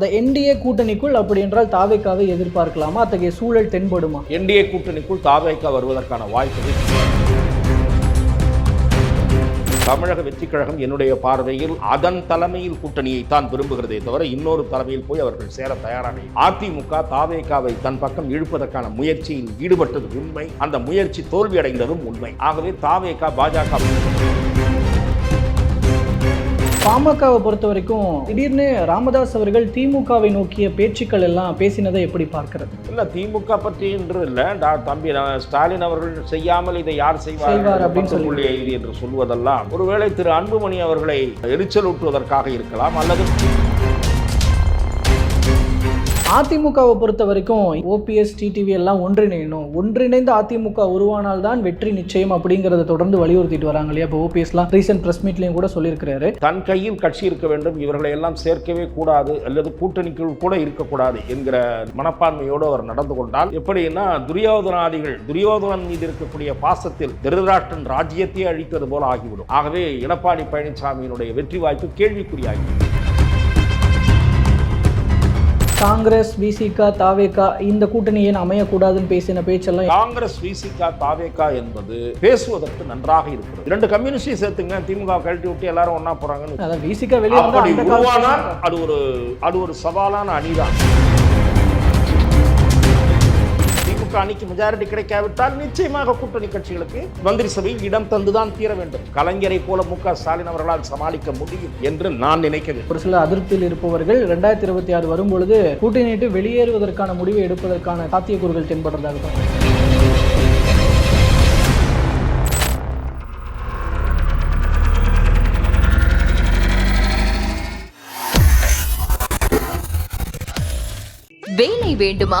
இந்த என்டிஏ கூட்டணிக்குள் அப்படி என்றால் தாவேக்காவை எதிர்பார்க்கலாமா? அத்தகைய சூழல் தென்படுமா? என்டிஏ கூட்டணிக்குள் தாவேக்கா வருவதற்கான வாய்ப்புகள் தமிழக வெற்றிக் கழகம் என்னுடைய பார்வையில் அதன் தலைமையில் கூட்டணியை தான் விரும்புகிறதே தவிர இன்னொரு தலைமையில் போய் அவர்கள் சேர தயாராக அதிமுக தாவேக்காவை தன் பக்கம் இழுப்பதற்கான முயற்சியில் ஈடுபட்டது உண்மை. அந்த முயற்சி தோல்வியடைந்ததும் உண்மை. ஆகவே தாவேக்கா பாஜக பாமகவை பொறுத்த வரைக்கும் திடீர்னு ராமதாஸ் அவர்கள் திமுகவை நோக்கிய பேச்சுக்கள் எல்லாம் பேசினதை எப்படி பார்க்கிறது? இல்ல திமுக பற்றி என்று இல்ல. தம்பி ஸ்டாலின் அவர்கள் செய்யாமல் இதை யார் செய்வார் செய்வார் அப்படின்னு ஐந்து என்று சொல்வதெல்லாம் ஒருவேளை திரு அன்புமணி அவர்களை எரிச்சலூட்டுவதற்காக இருக்கலாம் அல்லது அதிமுகவை பொறுத்த வரைக்கும் ஓபிஎஸ் டிடிவி எல்லாம் ஒன்றிணையணும். ஒன்றிணைந்த அதிமுக உருவானால்தான் வெற்றி நிச்சயம் அப்படிங்கறத தொடர்ந்து வலியுறுத்திட்டு வராங்க இல்லையா? இப்போ ஓபிஎஸ்லாம் ரீசெண்ட் பிரஸ் மீட்லயும் கூட சொல்லியிருக்கிறாரு. தன் கையில் கட்சி இருக்க வேண்டும். இவர்களை எல்லாம் சேர்க்கவே கூடாது அல்லது கூட்டணிக்குள் கூட இருக்கக்கூடாது என்கிற மனப்பான்மையோடு அவர் நடந்து கொண்டால் எப்படின்னா துரியோதனாதிகள் துரியோதனன் மீது இருக்கக்கூடிய பாசத்தில் திருதராட்டன் ராஜ்யத்தையே அழித்தது போல ஆகிவிடும். ஆகவே எடப்பாடி பழனிசாமியினுடைய வெற்றி வாய்ப்பு கேள்விக்குறியாகிவிடும். காங்கிரஸ் விசிகா தாவேகா இந்த கூட்டணி ஏன் அமையக்கூடாதுன்னு பேசின பேச்செல்லாம் காங்கிரஸ் விசிகா தாவேகா என்பது பேசுவதற்கு நன்றாக இருக்கிறது. இரண்டு கம்யூனிஸ்டையும் சேர்த்துங்க திமுக கழட்டி விட்டு எல்லாரும் ஒண்ணா போறாங்கன்னு. விசிகா வெளியே அது ஒரு அது ஒரு சவாலான அணிதான். திமுக அணிக்கு மெஜாரிட்டி கிடைக்காவிட்டால் நிச்சயமாக கூட்டணி கட்சிகளுக்கு மந்திரி சபையில் இடம் தந்துதான் தீர வேண்டும். கலைஞரை போல மு க ஸ்டாலின் அவர்களால் சமாளிக்க முடியும் என்று நான் நினைக்கவில்லை. ஒரு சில அதிருப்தியில் இருப்பவர்கள் ரெண்டாயிரத்தி இருபத்தி ஆறு வரும்பொழுது கூட்டணி விட்டு வெளியேறுவதற்கான முடிவை எடுப்பதற்கான சாத்தியக்கூறுகள் தென்படுறதாக தான் வேலை வேண்டுமா?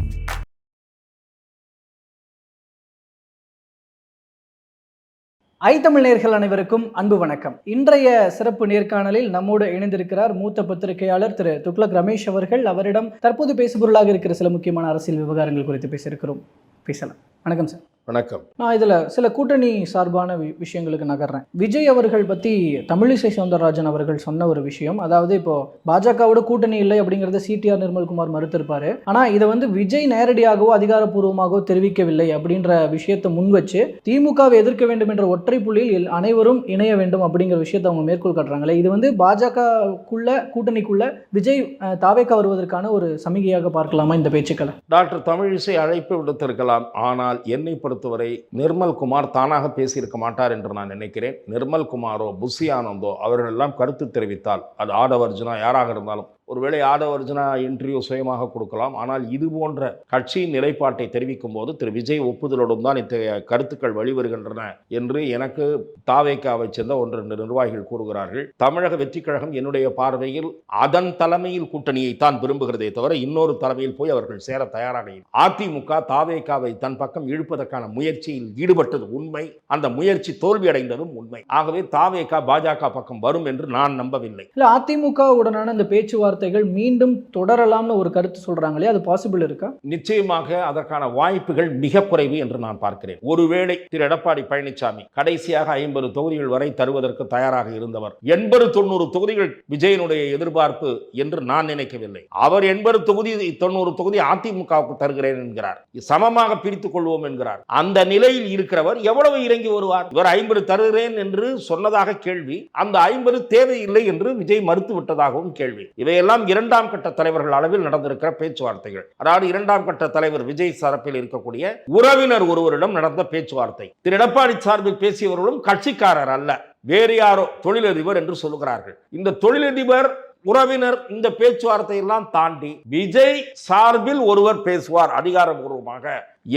ஐ தமிழ் நேர்கள் அனைவருக்கும் அன்பு வணக்கம். இன்றைய சிறப்பு நேர்காணலில் நம்மோடு இணைந்திருக்கிறார் மூத்த பத்திரிகையாளர் திரு துக்ளக் ரமேஷ் அவர்கள். அவரிடம் தற்போது பேசுபொருளாக இருக்கிற சில முக்கியமான அரசியல் விவகாரங்கள் குறித்து பேசியிருக்கிறோம். பேசலாம். வணக்கம் சார். வணக்கம். நான் இதில் சில கூட்டணி சார்பான விஷயங்களுக்கு நகர்றேன். விஜய் அவர்கள் பற்றி தமிழிசை சவுந்தரராஜன் அவர்கள் சொன்ன ஒரு விஷயம். அதாவது இப்போ பாஜகவோட கூட்டணி இல்லை அப்படிங்கிறத சிடிஆர் நிர்மல்குமார் மறுத்திருப்பாரு. ஆனால் இதை வந்து விஜய் நேரடியாகவோ அதிகாரப்பூர்வமாகவோ தெரிவிக்கவில்லை அப்படின்ற விஷயத்தை முன் வச்சு திமுகவை எதிர்க்க வேண்டும் என்ற ஒற்றை புள்ளியில் அனைவரும் இணைய வேண்டும் அப்படிங்கிற விஷயத்தை அவங்க மேற்கோள் காட்டுறாங்களே இது வந்து பாஜகக்குள்ள கூட்டணிக்குள்ள விஜய் தாவேக்கா வருவதற்கான ஒரு சமிகையாக பார்க்கலாமா இந்த பேச்சுக்களை? டாக்டர் தமிழிசை அழைப்பு விடுத்திருக்கலாம். ஆனால் என்னை பொறுத்தவரை நிர்மல் குமார் தானாக பேசியிருக்க மாட்டார் என்று நான் நினைக்கிறேன். நிர்மல் குமாரோ புஷி ஆனந்தோ அவர்களெல்லாம் கருத்து தெரிவித்தால் அது ஆடவர்ஜுனா யாராக இருந்தாலும் ஒருவேளை ஆடவர்ஜுனா இன்டர்வியூ சுயமாக கொடுக்கலாம். ஆனால் இது போன்ற கட்சியின் நிலைப்பாட்டை தெரிவிக்கும் போது திரு விஜய் ஒப்புதலோடும் தான் இத்தகைய கருத்துக்கள் வெளிவருகின்றன என்று எனக்கு தாவேக்காவை சேர்ந்த ஒன்று நிர்வாகிகள் கூறுகிறார்கள். தமிழக வெற்றிக் கழகம் என்னுடைய பார்வையில் அதன் தலைமையில் கூட்டணியை தான் விரும்புகிறதே தவிர இன்னொரு தலைமையில் போய் அவர்கள் சேர தயாராக அதிமுக தாவேக்காவை தன் பக்கம் இழுப்பதற்கான முயற்சியில் ஈடுபட்டது உண்மை. அந்த முயற்சி தோல்வியடைந்ததும் உண்மை. ஆகவே தாவேக்கா பாஜக பக்கம் வரும் என்று நான் நம்பவில்லை. இல்லை அதிமுக உடனான பேச்சுவார்த்தை பேச்சுவார்த்தைகள் மீண்டும் தொடரலாம்னு ஒரு கருத்து சொல்றாங்க இல்லையா? அது பாசிபிள் இருக்கா? நிச்சயமாக அதற்கான வாய்ப்புகள் மிக குறைவு என்று நான் பார்க்கிறேன். ஒருவேளை திரு எடப்பாடி பழனிசாமி கடைசியாக ஐம்பது தொகுதிகள் வரை தருவதற்கு தயாராக இருந்தவர் எண்பது தொண்ணூறு தொகுதிகள் விஜயனுடைய எதிர்பார்ப்பு என்று நான் நினைக்கவில்லை. அவர் எண்பது தொகுதி தொண்ணூறு தொகுதி அதிமுகவுக்கு தருகிறேன் என்கிறார். சமமாக பிரித்துக் கொள்வோம் என்கிறார். அந்த நிலையில் இருக்கிறவர் எவ்வளவு இறங்கி வருவார்? இவர் ஐம்பது தருகிறேன் என்று சொன்னதாக கேள்வி அந்த ஐம்பது தேவையில்லை என்று விஜய் மறுத்து விட்டதாகவும் கேள்வி. இவையெல்லாம் இதெல்லாம் இரண்டாம் கட்ட தலைவர்கள் அளவில் நடந்திருக்கிற பேச்சுவார்த்தைகள். அதாவது இரண்டாம் கட்ட தலைவர் விஜய் தரப்பில் இருக்கக்கூடிய உறவினர் ஒருவரிடம் நடந்த பேச்சுவார்த்தை. திரு எடப்பாடி சார்பில் பேசியவர்களும் கட்சிக்காரர் அல்ல வேறு யாரோ தொழிலதிபர் என்று சொல்லுகிறார்கள். இந்த தொழிலதிபர் உறவினர் இந்த பேச்சுவார்த்தை எல்லாம் தாண்டி விஜய் சார்பில் ஒருவர் பேசுவார் அதிகாரபூர்வமாக.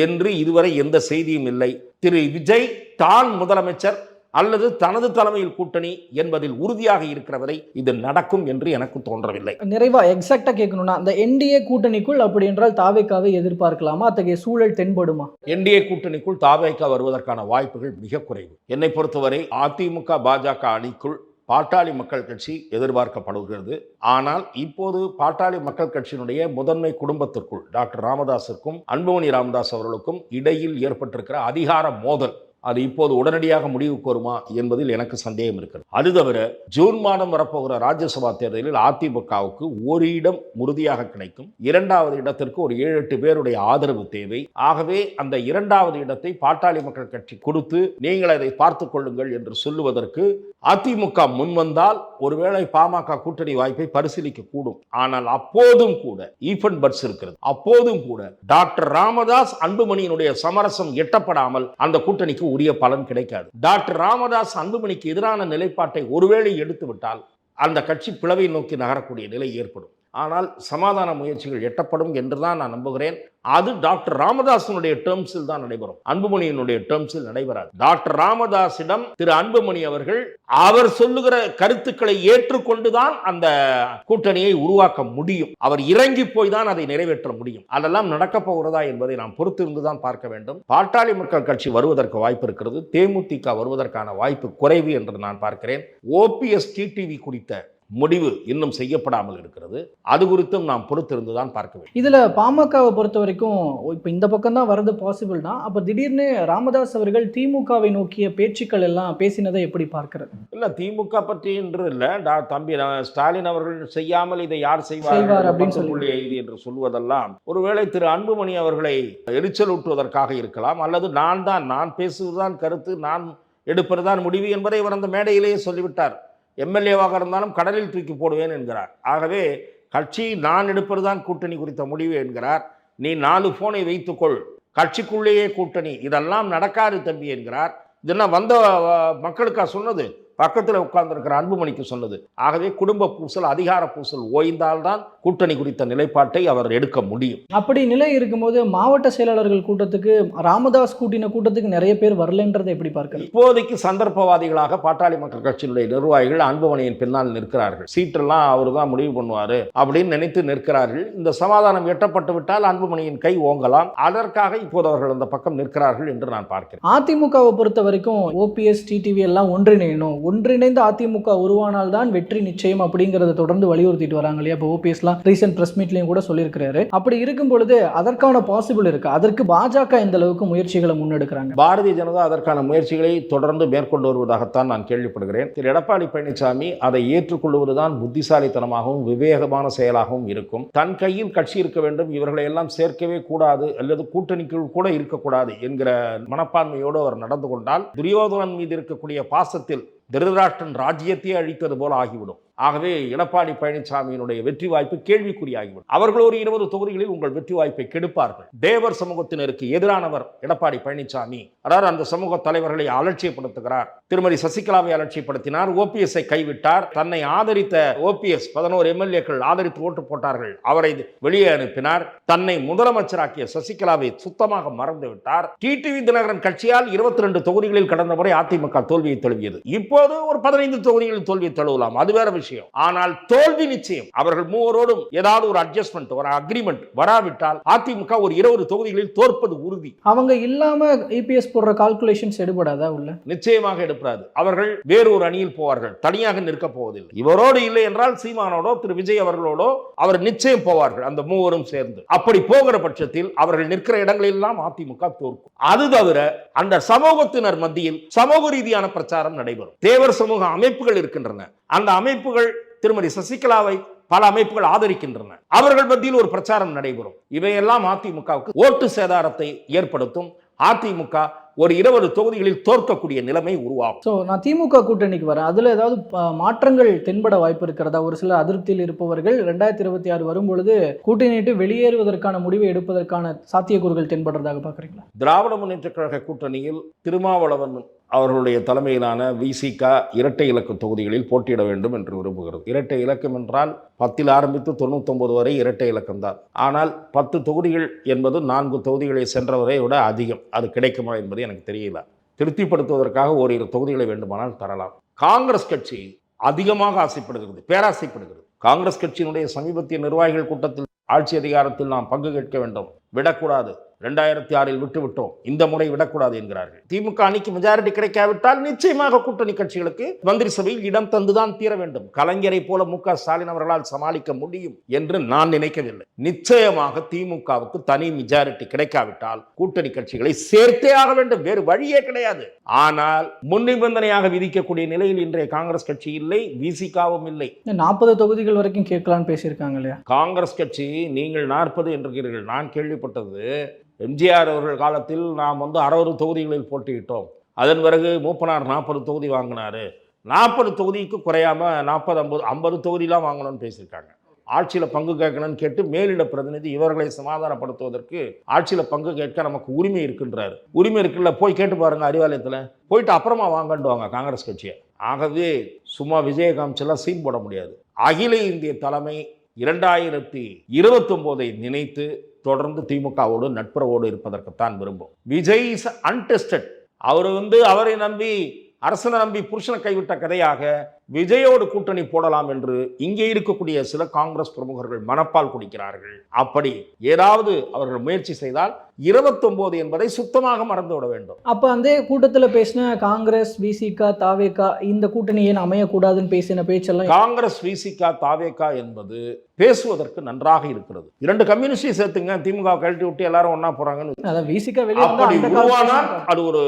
என்று இதுவரை எந்த செய்தியும் இல்லை. திரு விஜய் தான் முதலமைச்சர் அல்லது தனது தலைமையில் கூட்டணி என்பதில் உறுதியாக இருக்கிற வரை இது நடக்கும் என்று எனக்கு தோன்றவில்லை. நிறைவா எக்ஸாக்டா கேட்கணும்னா அந்த என்டிஏ கூட்டணிக்குள் அப்படி என்றால் தாவேக்காவை எதிர்பார்க்கலாமா? அத்தகைய சூழல் தென்படுமா? என்டிஏ கூட்டணிக்குள் தாவேக்கா வருவதற்கான வாய்ப்புகள் மிக குறைவு. என்னை பொறுத்தவரை அதிமுக பாஜக அணிக்குள் பாட்டாளி மக்கள் கட்சி எதிர்பார்க்கப்படுகிறது. ஆனால் இப்போது பாட்டாளி மக்கள் கட்சியினுடைய முதன்மை குடும்பத்திற்குள் டாக்டர் ராமதாஸிற்கும் அன்புமணி ராமதாஸ் அவர்களுக்கும் இடையில் ஏற்பட்டிருக்கிற அதிகார மோதல் அது இப்போது உடனடியாக முடிவுக்கு வருமா என்பதில் எனக்கு சந்தேகம் இருக்கிறது. அது தவிர ஜூன் மாதம் வரப்போகிற ராஜ்யசபா தேர்தலில் அதிமுகவுக்கு ஒரு இடம் உறுதியாக கிடைக்கும். இரண்டாவது இடத்திற்கு ஒரு ஏழு எட்டு பேருடைய ஆதரவு தேவை. ஆகவே அந்த இரண்டாவது இடத்தை பாட்டாளி மக்கள் கட்சி கொடுத்து நீங்கள் அதை பார்த்துக் கொள்ளுங்கள் என்று சொல்லுவதற்கு அதிமுக முன்வந்தால் ஒருவேளை பாமக கூட்டணி வாய்ப்பை பரிசீலிக்க கூடும் ஆனால் அப்போதும் கூட ஈஃபன் பட்ஸ் இருக்கிறது. அப்போதும் கூட டாக்டர் ராமதாஸ் அன்புமணியினுடைய சமரசம் எட்டப்படாமல் அந்த கூட்டணிக்கு உரிய பலன் கிடைக்காது. டாக்டர் ராமதாஸ் அன்புமணிக்கு எதிரான நிலைப்பாட்டை ஒருவேளை எடுத்துவிட்டால் அந்த கட்சி பிளவை நோக்கி நகரக்கூடிய நிலை ஏற்படும். ஆனால் சமாதான முயற்சிகள் எட்டப்படும் என்று தான் நான் நம்புகிறேன். அது டாக்டர் ராமதாசனுடைய டேர்ம்ஸில் தான் நடைபெறும். அன்புமணியினுடைய டேர்ம்ஸில் நடைபெறாது. டாக்டர் ராமதாசிடம் திரு அன்புமணி அவர்கள் அவர் சொல்லுகிற கருத்துக்களை ஏற்றுக்கொண்டுதான் அந்த கூட்டணியை உருவாக்க முடியும். அவர் இறங்கி போய் தான் அதை நிறைவேற்ற முடியும். அதெல்லாம் நடக்க போகிறதா என்பதை நாம் பொறுத்திருந்து தான் பார்க்க வேண்டும். பாட்டாளி மக்கள் கட்சி வருவதற்கு வாய்ப்பு இருக்கிறது. தேமுதிக வருவதற்கான வாய்ப்பு குறைவு என்று நான் பார்க்கிறேன். ஓபிஎஸ் டிடிவி குறித்த முடிவு இன்னும் செய்யப்படாமல் இருக்கிறது. அது குறித்தும் நாம் பொறுத்திருந்து தான் பார்க்க வேண்டும். இதுல பாமகவை பொறுத்த வரைக்கும் இப்போ இந்த பக்கம் தான் வர்றது பாசிபிள்னா அப்ப திடீர்னு ராமதாஸ் அவர்கள் திமுகவை நோக்கிய பேச்சுக்கள் எல்லாம் பேசினதை எப்படி பார்க்கிறது? இல்ல திமுக பற்றி என்று இல்ல. டா- தம்பி ஸ்டாலின் அவர்கள் செய்யாமல் இதை யார் செய்வார் அப்படின்னு புள்ளி ஐந்து என்று சொல்வதெல்லாம் ஒருவேளை திரு அன்புமணி அவர்களை எரிச்சல் ஊட்டுவதற்காக இருக்கலாம் அல்லது நான் தான் நான் பேசுவதுதான் கருத்து நான் எடுப்பதுதான் முடிவு என்பதை அவர் அந்த மேடையிலேயே சொல்லிவிட்டார். எம்எல்ஏவாக இருந்தாலும் கடலில் தூக்கி போடுவேன் என்கிறார். ஆகவே கட்சி நான் எடுப்பதுதான் கூட்டணி குறித்த முடிவு என்கிறார். நீ நாலு ஃபோனை வைத்துக்கொள். கட்சிக்குள்ளேயே கூட்டணி. இதெல்லாம் நடக்காது தம்பி என்கிறார். இதெல்லாம் வந்த மக்களுக்கா சொன்னது? பக்கத்தில் உட்கார்ந்திருக்கிற அன்புமணிக்கு சொன்னது. ஆகவே குடும்ப பூசல் அதிகார பூசல் ஓய்ந்தால்தான் கூட்டணி குறித்த நிலைப்பாட்டை அவர் எடுக்க முடியும். அப்படி நிலை இருக்கும்போது மாவட்ட செயலாளர்கள் கூட்டத்துக்கு ராமதாஸ் கூட்டின கூட்டத்துக்கு நிறைய பேர் வரலன்றதை எப்படி பார்க்கிறது? இப்போதைக்கு சந்தர்ப்பவாதிகளாக பாட்டாளி மக்கள் கட்சியினுடைய நிர்வாகிகள் அன்புமணியின் பின்னால் நிற்கிறார்கள். சீட்டெல்லாம் அவர் தான் முடிவு பண்ணுவார் அப்படின்னு நினைத்து நிற்கிறார்கள். இந்த சமாதானம் எட்டப்பட்டு விட்டால் அன்புமணியின் கை ஓங்கலாம். அதற்காக இப்போது அவர்கள் அந்த பக்கம் நிற்கிறார்கள் என்று நான் பார்க்கிறேன். அதிமுகவை பொறுத்த வரைக்கும் ஓபிஎஸ் டிடிவி எல்லாம் ஒன்றிணையணும். ஒன்றிணைந்த அதிமுக உருவானால்தான் வெற்றி நிச்சயம் அப்படிங்கறத தொடர்ந்து வலியுறுத்திட்டு வராங்க இல்லையா? இப்போ ஓபிஎஸ்லாம் ரீசெண்ட் பிரஸ் மீட்லயும் கூட சொல்லியிருக்கிறாரு. அப்படி இருக்கும் பொழுது அதற்கான பாசிபிள் இருக்கு. அதற்கு பாஜக இந்த அளவுக்கு முயற்சிகளை முன்னெடுக்கிறாங்க. பாரதிய ஜனதா அதற்கான முயற்சிகளை தொடர்ந்து மேற்கொண்டு வருவதாகத்தான் நான் கேள்விப்படுகிறேன். திரு எடப்பாடி பழனிசாமி அதை ஏற்றுக்கொள்வதுதான் புத்திசாலித்தனமாகவும் விவேகமான செயலாகவும் இருக்கும். தன் கையில் கட்சி இருக்க வேண்டும் இவர்களை எல்லாம் சேர்க்கவே கூடாது அல்லது கூட்டணிக்குள் கூட இருக்கக்கூடாது என்கிற மனப்பான்மையோடு அவர் நடந்து கொண்டால் துரியோதனன் மீது இருக்கக்கூடிய பாசத்தில் திருதராஷ்டிரன் ராஜ்யத்தையே அழித்தது போல ஆகிவிடும். ஆகவே எடப்பாடி பழனிசாமியினுடைய வெற்றி வாய்ப்பு கேள்விக்குறியாகிவிடும். அவர்கள் ஒரு இருபது தொகுதிகளில் உங்கள் வெற்றி வாய்ப்பை கெடுப்பார்கள். தேவர் சமூகத்தினருக்கு எதிரானவர் எடப்பாடி பழனிசாமி. அதாவது அந்த சமூக தலைவர்களை அலட்சியப்படுத்துகிறார். திருமதி சசிகலாவை அலட்சியப்படுத்தினார். ஓபிஎஸ்ஐ கைவிட்டார். தன்னை ஆதரித்த ஓபிஎஸ் பதினோரு எம்எல்ஏக்கள் ஆதரித்து ஓட்டு போட்டார்கள். அவரை வெளியே அனுப்பினார். தன்னை முதலமைச்சராக்கிய சசிகலாவை சுத்தமாக மறந்து விட்டார். டிடிவி தினகரன் கட்சியால் இருபத்தி ரெண்டு தொகுதிகளில் கடந்த முறை அதிமுக தோல்வியை தழுவியது. இப்போது ஒரு பதினைந்து தொகுதிகளில் தோல்வியை தழுவலாம். அது வேற விஷயம். ஆனால் தோல்வி நிச்சயம். அவர்கள் மூவரோடும் ஏதாவது ஒரு அட்ஜஸ்ட்மெண்ட் ஒரு அக்ரிமெண்ட் வராவிட்டால் அதிமுக ஒரு இருபது தொகுதிகளில் தோற்பது உறுதி. அவங்க இல்லாம இபிஎஸ் போடுற கால்குலேஷன்ஸ் எடுபடாதா உள்ள? நிச்சயமாக எடுப்படாது அவர்கள் வேறொரு அணியில் போவார்கள். தனியாக நிற்க போவதில்லை. இவரோடு இல்லை என்றால் சீமானோடோ திரு விஜய் அவர்களோடோ அவர் நிச்சயம் போவார்கள் அந்த மூவரும் சேர்ந்து. அப்படி போகிற பட்சத்தில் அவர்கள் நிற்கிற இடங்களெல்லாம் அதிமுக தோற்கும். அது தவிர அந்த சமூகத்தினர் மத்தியில் சமூக ரீதியான பிரச்சாரம் நடைபெறும். தேவர் சமூக அமைப்புகள் இருக்கின்றன. அந்த அமைப்புகள் திருமதி சசிகலாவை பல அமைப்புகள் ஆதரிக்கின்றன. அவர்கள் மத்தியில் ஒரு பிரச்சாரம் நடைபெறும். இவையெல்லாம் அதிமுகவுக்கு ஓட்டு சேதாரத்தை ஏற்படுத்தும். அதிமுக ஒரு இருபது தொகுதிகளில் தோற்கக்கூடிய நிலைமை உருவாகும். ஸோ நான் திமுக கூட்டணிக்கு வரேன். அதில் ஏதாவது மாற்றங்கள் தென்பட வாய்ப்பு இருக்கிறதா? ஒரு சில அதிருப்தியில் இருப்பவர்கள் ரெண்டாயிரத்தி இருபத்தி ஆறு வரும்பொழுது கூட்டணி விட்டு வெளியேறுவதற்கான முடிவை எடுப்பதற்கான சாத்தியக்கூறுகள் தென்படுறதாக பார்க்குறீங்களா? திராவிட முன்னேற்ற கழக கூட்டணியில் திருமாவளவன் அவர்களுடைய தலைமையிலான விசிகா இரட்டை இலக்கு தொகுதிகளில் போட்டியிட வேண்டும் என்று விரும்புகிறது. இரட்டை இலக்கம் என்றால் பத்தில் ஆரம்பித்து தொண்ணூத்தொன்பது வரை இரட்டை இலக்கம்தான். ஆனால் பத்து தொகுதிகள் என்பது நான்கு தொகுதிகளை சென்றவரை விட அதிகம். அது கிடைக்குமா என்பது எனக்கு தெரியல. திருப்திப்படுத்துவதற்காக ஓரிரு தொகுதிகளை வேண்டுமானால் தரலாம். காங்கிரஸ் கட்சி அதிகமாக ஆசைப்படுகிறது பேராசைப்படுகிறது. காங்கிரஸ் கட்சியினுடைய சமீபத்திய நிர்வாகிகள் கூட்டத்தில் ஆட்சி அதிகாரத்தில் நாம் பங்கு கேட்க வேண்டும். விடக்கூடாது. ரெண்டாயிரத்தி ஆறில் விட்டு விட்டோம் இந்த முறை விடக்கூடாது என்கிறார்கள். திமுக அணிக்கு மெஜாரிட்டி கிடைக்காவிட்டால் நிச்சயமாக கூட்டணி கட்சிகளுக்கு மந்திரி சபையில் இடம் தந்துதான் தீர வேண்டும். கலைஞரை போல மு ஸ்டாலின் அவர்களால் சமாளிக்க முடியும் என்று நான் நினைக்கவில்லை. நிச்சயமாக திமுகவுக்கு தனி மெஜாரிட்டி கிடைக்காவிட்டால் கூட்டணி கட்சிகளை சேர்த்தே ஆக வேண்டும். வேறு வழியே கிடையாது. ஆனால் முன் நிபந்தனையாக விதிக்கக்கூடிய நிலையில் இன்றைய காங்கிரஸ் கட்சி இல்லை விசிகாவும் இல்லை. நாற்பது தொகுதிகள் வரைக்கும் கேட்கலான்னு பேசியிருக்காங்க இல்லையா? காங்கிரஸ் கட்சி நீங்கள் நாற்பது என்றீர்கள் நான் கேள்விப்பட்டது எம்ஜிஆர் அவர்கள் காலத்தில் நாம் வந்து அறுபது தொகுதிகளில் போட்டியிட்டோம். அதன் பிறகு மூப்பனார் நாற்பது தொகுதி வாங்கினாரு. நாற்பது தொகுதிக்கு குறையாம நாற்பது ஐம்பது ஐம்பது தொகுதிலாம் வாங்கணும்னு பேசியிருக்காங்க. ஆட்சியில் பங்கு கேட்கணும்னு கேட்டு மேலிட பிரதிநிதி இவர்களை சமாதானப்படுத்துவதற்கு ஆட்சியில் பங்கு கேட்க நமக்கு உரிமை இருக்குன்றாரு. உரிமை இருக்குல்ல போய் கேட்டு பாருங்க அறிவாலயத்தில். போயிட்டு அப்புறமா வாங்கண்டுவாங்க காங்கிரஸ் கட்சியை. ஆகவே சும்மா விஜயகாந்த்லாம் சீன் போட முடியாது. அகில இந்திய தலைமை இரண்டாயிரத்தி இருபத்தொம்போதை நினைத்து தொடர்ந்து திமுகவோடு நட்புறவோடு இருப்பதற்குத்தான் விரும்பும். விஜய் இஸ் அன்டெஸ்டட் அவர் வந்து அவரை நம்பி அரசனை நம்பி புருஷனை கைவிட்ட கதையாக விஜயோடு கூட்டணி போடலாம் என்று இங்கே இருக்கக்கூடிய சில காங்கிரஸ் பிரமுகர்கள் மனப்பால் குடிக்கிறார்கள். அப்படி ஏதாவது அவர்கள் முயற்சி செய்தால் இருபத்தொன்பது என்பதை சுத்தமாக மறந்து விட வேண்டும். அப்போ அந்த கூட்டத்தில் பேசின காங்கிரஸ் விசிகா தாவேகா இந்த கூட்டணி ஏன் அமையக்கூடாதுன்னு பேசின பேச்செல்லாம் காங்கிரஸ் விசிகா தாவேகா என்பது பேசுவதற்கு நன்றாக இருக்கிறது. இரண்டு கம்யூனிஸ்டை சேர்த்துங்க திமுக கழட்டி விட்டு எல்லாரும் ஒண்ணா போறாங்கன்னு அதான் விசிகா வெளியே அப்படி உருவானால் அது ஒரு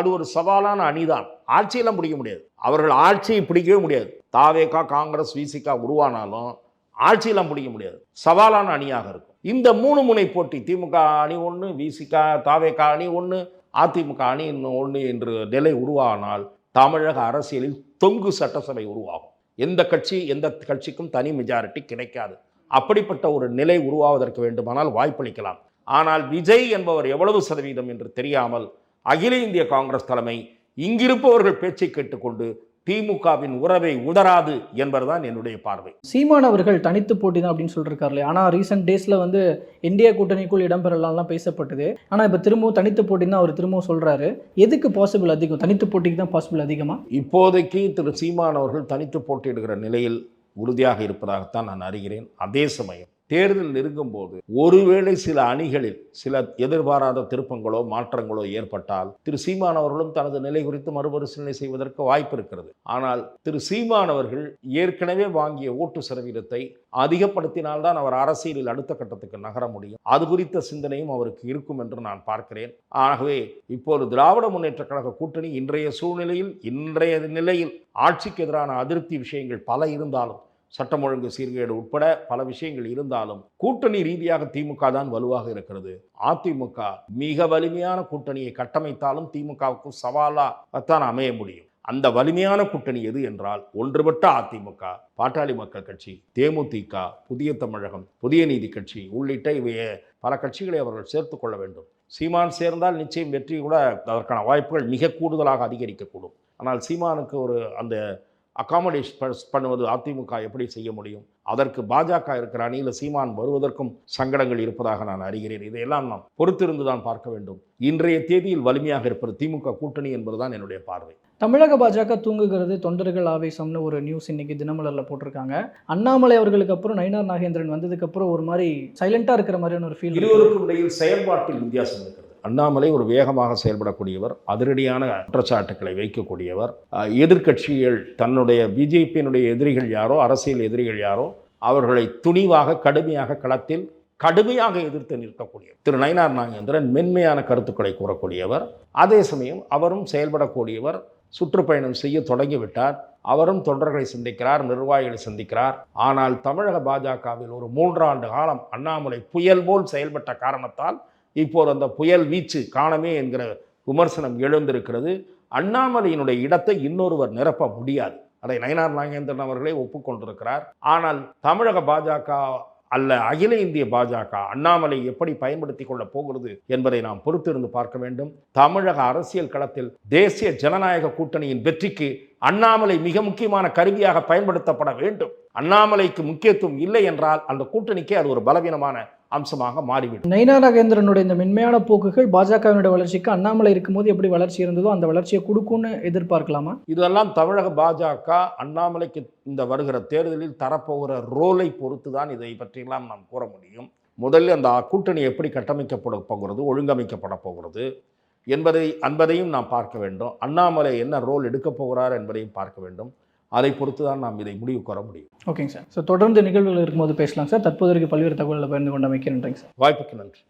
அது ஒரு சவாலான அணிதான். ஆட்சியெல்லாம் பிடிக்க முடியாது. அவர்கள் ஆட்சியை பிடிக்கவே முடியாது. தாவேகா காங்கிரஸ் விசிகா உருவானாலும் ஆட்சியெல்லாம் பிடிக்க முடியாது. சவாலான அணியாக இருக்கும். இந்த மூணு முனை போட்டி திமுக அணி ஒன்று விசிகா தாவேகா அணி ஒன்று அதிமுக அணி ஒன்று என்று நிலை உருவானால் தமிழக அரசியலில் தொங்கு சட்டசபை உருவாகும். எந்த கட்சி எந்த கட்சிக்கும் தனி மெஜாரிட்டி கிடைக்காது. அப்படிப்பட்ட ஒரு நிலை உருவாவதற்கு வேண்டுமானால் வாய்ப்பளிக்கலாம். ஆனால் விஜய் என்பவர் எவ்வளவு சதவீதம் என்று தெரியாமல் அகில இந்திய காங்கிரஸ் தலைமை இங்கிருப்பவர்கள் பேச்சை கேட்டுக்கொண்டு திமுகவின் உறவை உதராது என்பதுதான் என்னுடைய பார்வை. சீமான் அவர்கள் தனித்து போட்டி தான் அப்படின்னு சொல்லியிருக்காரு ஆனால் ரீசெண்ட் டேஸில் வந்து இந்தியா கூட்டணிக்குள் இடம்பெறலாம்லாம் பேசப்பட்டது. ஆனால் இப்போ திரும்பவும் தனித்து போட்டி தான் அவர் திரும்பவும் சொல்கிறாரு எதுக்கு பாசிபிள் அதிகம்? தனித்து போட்டிக்கு தான் பாசிபிள் அதிகமா? இப்போதைக்கு திரு சீமான் அவர்கள் தனித்து போட்டியிடுகிற நிலையில் உறுதியாக இருப்பதாகத்தான் நான் அறிகிறேன். அதே சமயம் தேர்தல் நெருங்கும்போது ஒருவேளை சில அணிகளில் சில எதிர்பாராத திருப்பங்களோ மாற்றங்களோ ஏற்பட்டால் திரு சீமான் அவர்களும் தனது நிலை குறித்து மறுபரிசீலனை செய்வதற்கு வாய்ப்பு இருக்கிறது. ஆனால் திரு சீமான் அவர்கள் ஏற்கனவே வாங்கிய ஓட்டு சதவீதத்தை அதிகப்படுத்தினால்தான் அவர் அரசியலில் அடுத்த கட்டத்துக்கு நகர முடியும். அது குறித்த சிந்தனையும் அவருக்கு இருக்கும் என்று நான் பார்க்கிறேன். ஆகவே இப்போது திராவிட முன்னேற்ற கழக கூட்டணி இன்றைய சூழ்நிலையில் இன்றைய நிலையில் ஆட்சிக்கு எதிரான அதிருப்தி விஷயங்கள் பல இருந்தாலும் சட்டம் ஒழுங்கு சீர்கேடு உட்பட பல விஷயங்கள் இருந்தாலும் கூட்டணி ரீதியாக திமுக தான் வலுவாக இருக்கிறது. அதிமுக மிக வலிமையான கூட்டணியை கட்டமைத்தாலும் திமுகவுக்கு சவாலாகத்தான் அமைய முடியும். அந்த வலிமையான கூட்டணி எது என்றால் ஒன்றுபட்ட அதிமுக பாட்டாளி மக்கள் கட்சி தேமுதிக புதிய தமிழகம் புதிய நீதி கட்சி உள்ளிட்ட இவைய பல கட்சிகளை அவர்கள் சேர்த்து கொள்ள வேண்டும். சீமான் சேர்ந்தால் நிச்சயம் வெற்றி கூட அதற்கான வாய்ப்புகள் மிக கூடுதலாக அதிகரிக்கக்கூடும். ஆனால் சீமானுக்கு ஒரு அந்த அகாமடேஷ் பண்ணுவது அதிமுக எப்படி செய்ய முடியும்? அதற்கு பாஜக இருக்கிற அணியில் சீமான் வருவதற்கும் சங்கடங்கள் இருப்பதாக நான் அறிகிறேன். இதையெல்லாம் நாம் பொறுத்திருந்து தான் பார்க்க வேண்டும். இன்றைய தேதியில் வலிமையாக இருப்பது திமுக கூட்டணி என்பதுதான் என்னுடைய பார்வை. தமிழக பாஜக தூங்குகிறது தொண்டர்கள் ஆவேசம்னு ஒரு நியூஸ் இன்னைக்கு தினமலரில் போட்டிருக்காங்க. அண்ணாமலை அவர்களுக்கு அப்புறம் நயினார் நாகேந்திரன் வந்ததுக்கு அப்புறம் ஒரு மாதிரி சைலண்டாக இருக்கிற மாதிரியான ஒரு ஃபீல் இருவருக்கும் இடையில் செயல்பாட்டில் வித்தியாசம் இருக்கிறது. அண்ணாமலை ஒரு வேகமாக செயல்படக்கூடியவர் அதிரடியான குற்றச்சாட்டுக்களை வைக்கக்கூடியவர். எதிர்க்கட்சிகள் தன்னுடைய பிஜேபியினுடைய எதிரிகள் யாரோ அரசியல் எதிரிகள் யாரோ அவர்களை துணிவாக கடுமையாக களத்தில் கடுமையாக எதிர்த்து நிற்கக்கூடியவர் திரு நயினார் நாகேந்திரன் மென்மையான கருத்துக்களை கூறக்கூடியவர். அதே சமயம் அவரும் செயல்படக்கூடியவர் சுற்றுப்பயணம் செய்ய தொடங்கிவிட்டார். அவரும் தொண்டர்களை சந்திக்கிறார் நிர்வாகிகளை சந்திக்கிறார். ஆனால் தமிழக பாஜகவில் ஒரு மூன்றாண்டு காலம் அண்ணாமலை புயல் போல் செயல்பட்ட காரணத்தால் இப்போது அந்த புயல் வீச்சு காணமே என்கிற விமர்சனம் எழுந்திருக்கிறது. அண்ணாமலையினுடைய இடத்தை இன்னொருவர் நிரப்ப முடியாது. அதை நயனார் நாகேந்திரன் அவர்களே ஒப்புக்கொண்டிருக்கிறார். ஆனால் தமிழக பாஜக அல்ல அகில இந்திய பாஜக அண்ணாமலை எப்படி பயன்படுத்தி கொள்ளப் போகிறது என்பதை நாம் பொறுத்திருந்து பார்க்க வேண்டும். தமிழக அரசியல் களத்தில் தேசிய ஜனநாயக கூட்டணியின் வெற்றிக்கு அண்ணாமலை மிக முக்கியமான கருவியாக பயன்படுத்தப்பட வேண்டும். அண்ணாமலைக்கு முக்கியத்துவம் இல்லை என்றால் அந்த கூட்டணிக்கே அது ஒரு பலவீனமான அம்சமாக மாறிவிடும். நயினா நாகேந்திரனுடைய இந்த மென்மையான போக்குகள் பாஜகவினுடைய வளர்ச்சிக்கு அண்ணாமலை இருக்கும்போது எப்படி வளர்ச்சி இருந்ததோ அந்த வளர்ச்சியை கொடுக்கும்னு எதிர்பார்க்கலாமா? இதெல்லாம் தமிழக பாஜக அண்ணாமலைக்கு இந்த வருகிற தேர்தலில் தரப்போகிற ரோலை பொறுத்து தான் இதை பற்றியெல்லாம் நாம் கூற முடியும். முதலில் அந்த கூட்டணி எப்படி கட்டமைக்கப்பட போகிறது ஒழுங்கமைக்கப்பட போகிறது என்பதை என்பதையும் நாம் பார்க்க வேண்டும். அண்ணாமலை என்ன ரோல் எடுக்கப் போகிறார் என்பதையும் பார்க்க வேண்டும். அதை பொறுத்து தான் நாம் இதை முடிவு கூற முடியும். ஓகேங்க சார். ஸோ தொடர்ந்து நிகழ்வுகள் இருக்கும்போது பேசலாம் சார். தற்போதைக்கு பல்வேறு தகவல்களை பகிர்ந்து கொண்டமைக்கு நன்றிங்க சார். வாய்ப்புக்கு நன்றி.